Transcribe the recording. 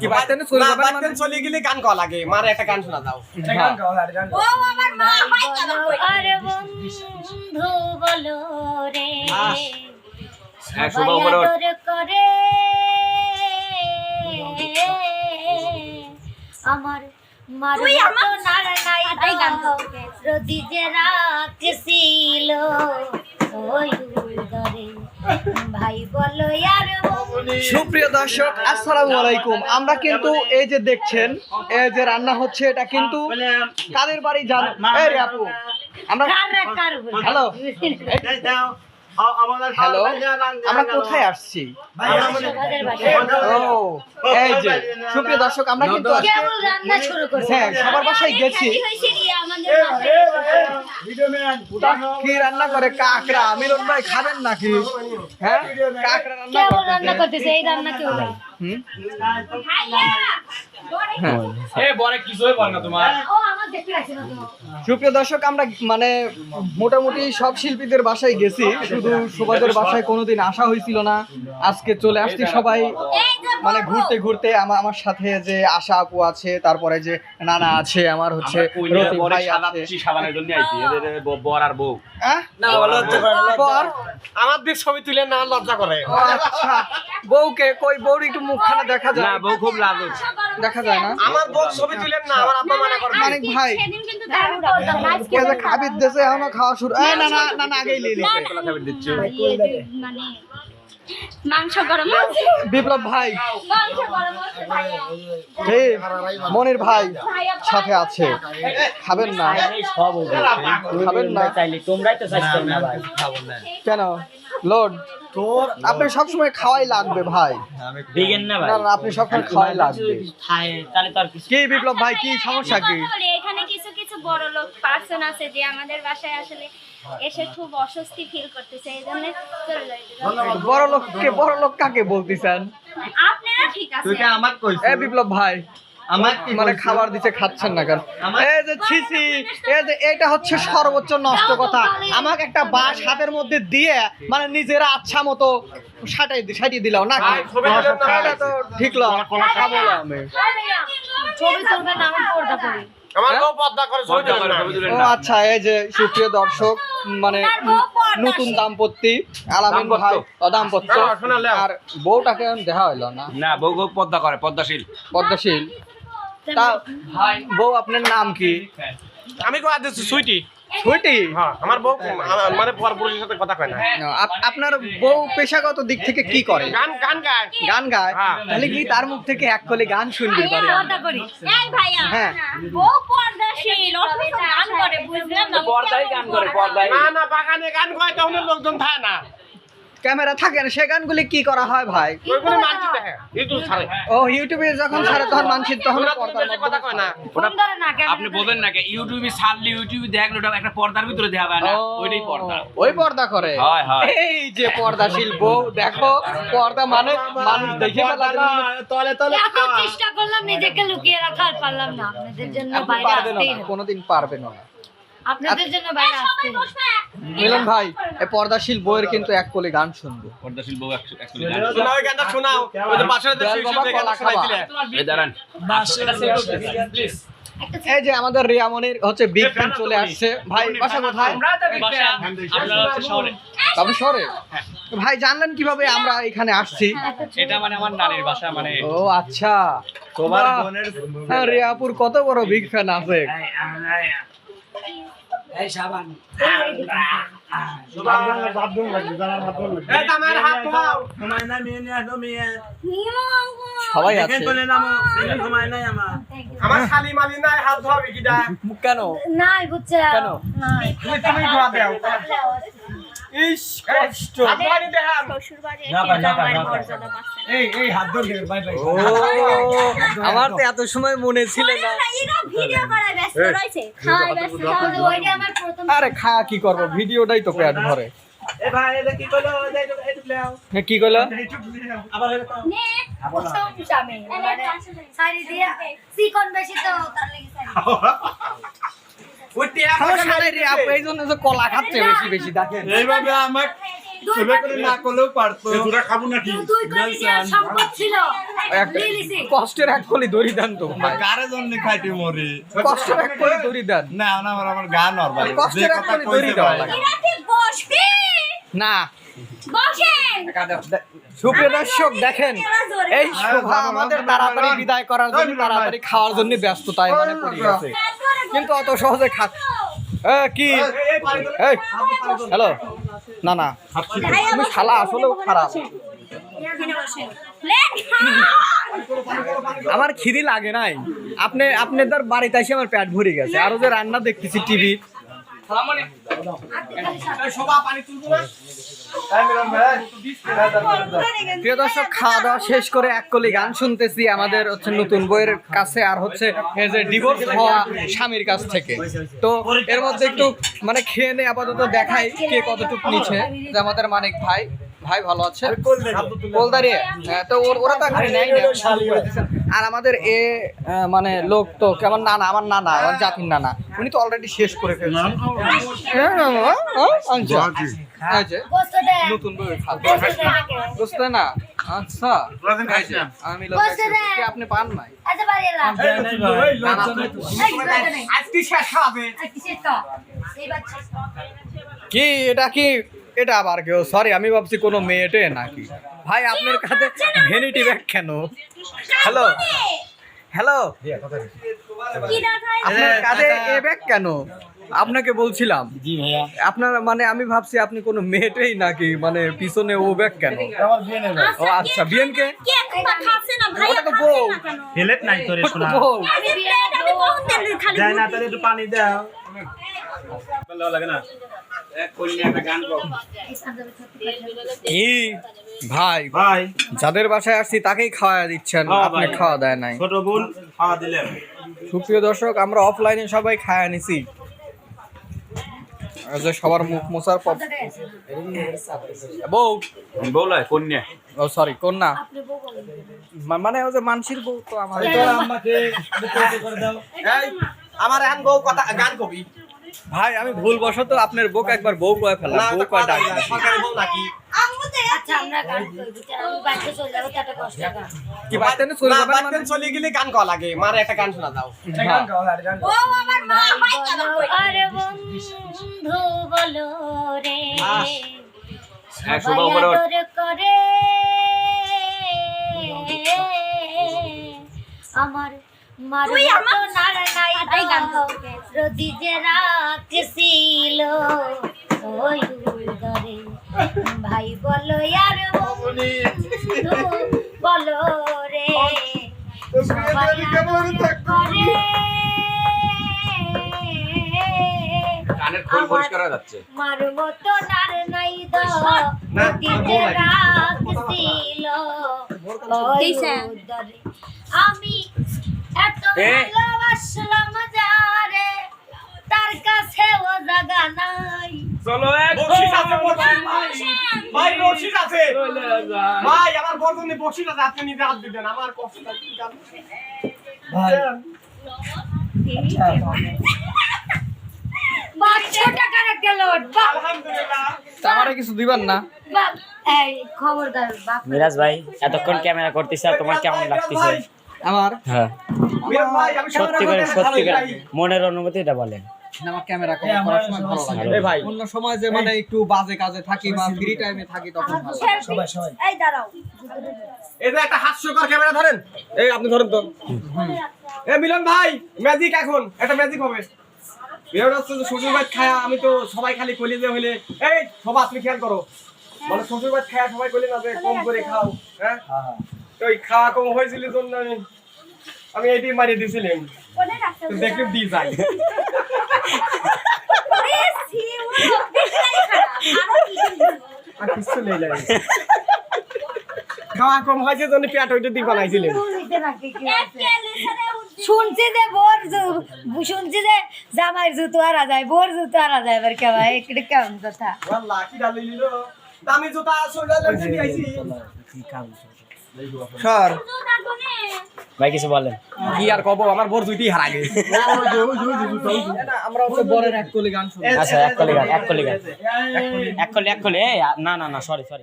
কি বাড়তে না চলে না, যাবেন বাড়িতে? চলে গেলে গান গাওয়া লাগে। মারে একটা গান শোনা দাও হ্যাঁ। ও আমার মা আরে বন্ধু বলো রে। হ্যাঁ, সবাই করে। আমার যে রাখছিল ওই উদরে ভাই বলো আর সুপ্রিয় দর্শক আসসালামু আলাইকুম। আমরা কিন্তু এই যে দেখছেন এই যে রান্না হচ্ছে এটা কিন্তু কাদের বাড়ি জানো? এই রে আপু আমরা? হ্যালো? হ্যালো? আমরা কোথায় আসছি? ও এই যে সুপ্রিয় দর্শক আমরা কিন্তু আজকে কেবল রান্না শুরু করছি হ্যাঁ সবার বাসায় গেছি। কি রান্না করে? কাকড়া। মিলন ভাই খাবেন নাকি? হ্যাঁ? কাকড়া রান্না করতেছে। এই রান্না কেউ নাই হুম এ বলে কিছুই বল না তোমার। ও আমার দেখতে আছে না তো সুপ্রিয় দর্শক আমরা মানে মোটামুটি সব শিল্পীদের বাসায় গেছি। শুধু সুবাদের বাসায় কোনোদিন আসা হয়েছিল না। আজকে চলে আসছি সবাই। মানে ঘুরতে ঘুরতে আমার আমার সাথে যে আশা আপু আছে তারপরে যে নানা আছে আমার হচ্ছে রতিম ভাই আছে সাবানের জন্য আইছি এদের বর আর বউ না লজ্জা করে বর? আমার দিক ছবি তুলে না লজ্জা করে আচ্ছা বউকে কই বউর একটু মুখখানা দেখা না যায় বউ খুব হচ্ছে দেখা যায় না আমার বউ ছবি তুলেন না আমার আব্বা মানা করে মানিক ভাই খাবির দেশে এখনও খাওয়া শুরু এই না না না না আগেই খাবার দিচ্ছ মানে মাংস গরম আছে? বিপ্লব ভাই। মাংস গরম আছে ভাইয়া। মনির ভাই সাথে আছে। খাবেন না। সব খাবেন না। চাইলে তোমরাই তো চাইছো না ভাই। কেন? লোড। তোর আপনি সবসময় খাওয়াই লাগবে ভাই। দিগেন না ভাই? না আপনি সবসময় খাওয়াই লাগবে। খায় তাহলে তো আর কিছু কি বিপ্লব ভাই কি সমস্যা কি? এখানে কিছু কিছু বড় লোক পার্সন আছে যে আমাদের বাসায় আসলে এসে খুব অস্বস্তি ফিল করতেছে এই জন্য চলে বড় লোককে বড় লোক কাকে বলতেছেন? আপনারা ঠিক আছে এ বিপ্লব ভাই আমার মানে খাবার দিতে খাচ্ছেন না কেন? এই যে ছিছি এই যে এটা হচ্ছে সর্বোচ্চ নষ্ট কথা। আমাকে একটা বাঁশ হাতের মধ্যে দিয়ে মানে নিজেরা আচ্ছা মতো সাটাই সাটিয়ে দিলাম না এটা তো ঠিক লো। আমি। ছবি তুলবে আমি পর্দা করি না। আচ্ছা এই যে সুপ্রিয় দর্শক মানে নতুন দাম্পত্য আলামিন। ভাই দাম্পত্য। হ্যাঁ, আর বউটাকে দেখা হইল না? না বউ পদ্মা করে পদ্মাশীল। পদ্মাশীল। তা বউ আপনার নাম কি? আমি কো আদেশ সুইটি। সুইটি হ্যাঁ আমার বউ মানে পর সাথে কথা কয় না। আপনার বউ পেশাগত দিক থেকে কি করে? গান গান গায়। গান গায়? হ্যাঁ। তাহলে কি তার মুখ থেকে এক কলে গান শুনবি পারি আমরা? পর্দা করি। এই ভাইয়া হ্যাঁ। বউ পর্দাশীল গান করে বুঝলাম না। পর্দাই গান করে পর্দাই না না বাগানে গান গায় তখন লোকজন থাকে না। ক্যামেরা থাকে না সে গানগুলি কি করা হয় ভাই? ছাড়ে। ও ইউটিউবে যখন ছাড়ে তখন মানছি তখন কথা কয় না। আপনি বলেন না ইউটিউবে ছাড়লে ইউটিউবে দেখলে ওটা একটা পর্দার ভিতরে দেওয়া হয় না ওইটাই পর্দা। ওই পর্দা করে? হয়, হয়। এই যে পর্দা শিল্প দেখো পর্দা মানে মানুষ দেখে তলে তলে চেষ্টা করলাম নিজেকে লুকিয়ে রাখা আর পারলাম না। আপনাদের জন্য বাইরে আসতেই কোনোদিন পারবেন না। আপনাদের জন্য বাইরে আসতে মিলন ভাই এই পর্দাশীল বউয়ের কিন্তু এক কলি গান শুনব। পর্দাশীল বউ একশো একশো শোনাও গানটা শোনাও। ওই যে পাশের দেশে কলা। শোনাইছিলে। এই দাঁড়ান। এই যে আমাদের রিয়ামনির হচ্ছে বিগ ফ্যান চলে আসছে। ভাই বাসা কোথায়? আপনি শহরে। ভাই জানলেন কীভাবে আমরা এখানে আসছি? এটা মানে আমার নানির বাসা মানে ও আচ্ছা। তোমার রিয়াপুর কত বড় বিগ ফ্যান আছে। এই ধোয়াও। সবাই আছে। আমার। শালি মালি নাই হাত ধোয়াও কিটা কেন? নাই বুঝছে কেন? নাই। তুমি তুমি ধোয়া দাও। ইস কষ্ট শ্বশুর বাড়ি আমার তো এত সময় মনে ছিল না। ভিডিও করায় ব্যস্ত রয়েছে। খাওয়ায় ব্যস্ত ওইটা আমার প্রথম আরে খায়া কি করব? ভিডিওটাই তো পেট ভরে। হ্যাঁ, কি কইলো নে প্রথম স্বামী মানে শাড়ি দিয়ে চিকন বেশি তো তার লাগি শাড়ি। এই জন্য যে কলা খাচ্ছে বেশি বেশি দেখেন। এইভাবে আমার। কষ্টের এক কলি দড়ি দেন তো কারে জন্য খাইতে মরি? কষ্টের এক কলি দড়ি দেন। না আমার আমার গান নরমাল কষ্টের এক কলি দড়ি দেওয়া লাগে। না। সুপ্রিয় দর্শক দেখেন এই শোভা আমাদের তাড়াতাড়ি বিদায় করার জন্য তাড়াতাড়ি খাওয়ার জন্য ব্যস্ততায় মনে পড়ে গেছে। কিন্তু অত সহজে খা কি? এই হ্যালো? না না। তুমি শালা আসলেও খারাপ। আমার খিদি লাগে নাই। আপনি আপনাদের বাড়িতে এসে আমার পেট ভরে গেছে। আরও যে রান্না দেখতেছি টিভি প্রিয় দর্শক, খাওয়া দাওয়া শেষ করে এক কলি গান শুনতেছি। আমাদের হচ্ছে নতুন বইয়ের কাছে আর হচ্ছে ডিভোর্স হওয়া স্বামীর কাছ থেকে। তো এর মধ্যে একটু মানে খেয়ে নে, আপাতত দেখাই কে কতটুকু নিচ্ছে। যে আমাদের মানিক ভাই। ভাই ভালো আছে? কোলদারিয়ে হ্যাঁ, তো ওর- ওরা তো এখানে নেয় আর আমাদের এ মানে লোক তো কেমন নানা আমার নানা আমার জাতির নানা। উনি তো অলরেডি শেষ করে ফেলছেন হ্যাঁ, হ্যাঁ, আচ্ছা। নতুন। বুঝতে না। আচ্ছা। আমি আপনি পান নাই? আচ্ছা, বাচ্চা। কি এটা কি? এটা আবার কেউ সরি আমি ভাবছি কোনো মেয়েটে নাকি। ভাই আপনার কাছে ভ্যানিটি ব্যাগ কেন? হ্যালো হ্যালো আপনার কাছে এ ব্যাগ কেন? আপনাকে বলছিলাম। জি ভাইয়া। আপনার মানে আমি ভাবছি আপনি কোনো মেয়েটেই নাকি মানে পিছনে ও ব্যাগ কেন? নেই ও আচ্ছা বিয়েনকে কি? ওটা তো বউ। হেলেট নাই তোরে শোনা না তাহলে একটু পানি দাও। ভাই ভাই। যাদের বাসায় আসছি তাকেই খাওয়া দিচ্ছেন হ্যাঁ, আপনি খাওয়া দেয় নাই। ছোট বোন খাওয়া দিলেন। সুপ্রিয় দর্শক আমরা অফলাইনে সবাই খায়া নিছি। যে সবার মুখ মোছার বউ? বউলাই কন্যা। ও সরি কন্যা। বউ মানে ও যে মানসির বউ তো আমার। আমাকে আমার এখন বউ কথা গান কবি। ভাই আমি ভুল বশত আপনার বউকে একবার বউ কয়ে ফেললাম বউ কয়ে ডাক আচ্ছা, আমরা গান করবি। কেন আমি বাড়িতে চলে যাব, তো কষ্ট গান। কি চলে যাবেন মানে? চলে গেলে গান গাওয়া লাগে মারে একটা গান শোনা দাও হ্যাঁ। ও আমার মা আরে বন্ধু বলো রে হ্যাঁ। আদর করে আমার মার এই গান রদি যে রাখছিল ওই উদরে ভাই বলো আর বলো রে সবাই করে। কানের খোল পরিষ্কার হয়ে যাচ্ছে। মার মতো নার নাই দিতে রাখছিল ওই দিছে। আমি এত। ভালোবাসলাম যারে তার কাছে ও জায়গা নাই। চলো এক বকশিস আছে বকশিস ভাই ভাই বকশিস আছে। ভাই আমার বর্তমানে বকশিস আছে আপনি নিজে হাত দিবেন। আমার কষ্ট লাগছে গান পাঁচশো টাকার একটা লোড আলহামদুলিল্লাহ। তা কিছু দিবেন না? বাপ এই খবরদার বাপ মিরাজ ভাই এতক্ষণ ক্যামেরা করতেছে আর তোমার কেমন লাগতেছে? আমার? হ্যাঁ। মিরাজ ভাই আমি সত্যি করে সত্যি করে। মনের অনুভূতিটা বলেন আমার ক্যামেরা করার সময় ভালো লাগে। ভাই। অন্য সময় যে মানে একটু বাজে কাজে থাকি বা ফ্রি টাইমে থাকি তখন সবাই সবাই। এই দাঁড়াও। এই একটা হাস্যকর ক্যামেরা ধরেন। এই আপনি ধরেন তো। এ মিলন ভাই ম্যাজিক এখন। একটা ম্যাজিক হবে। বিয়েটা হচ্ছে শ্বশুর ভাত খায়া আমি তো সবাই খালি কলি যে হইলে এই সবাই তুমি খেয়াল করো। মানে শ্বশুর ভাত খায়া সবাই কলি না যে কম করে খাও হ্যাঁ? তো ওই খাওয়া কম হয়েছিল জন্য আমি আমি এইটি মারিয়ে দিয়েছিলাম দেখলে দি যাই আরও আর কিছু নেই খাওয়া কম হয়েছে জন্য পেট ওইটা দিয়ে শুনছি যে বোর জু- শুনছি যে জামাইয়ের জুতো হারা যায় বোর জুতো হারা যায় এবার কেমন একটু কেমন কথা? দামি জুতা। সর ভাই কিছু বলেন। কি আর কব আমার বোর দুইটি হারা গেছে। আমরা হচ্ছে বরের এক কলি গান শুনি আচ্ছা এক কলি গান এক কলি গান। এক কলি এক কলি না না না সরি সরি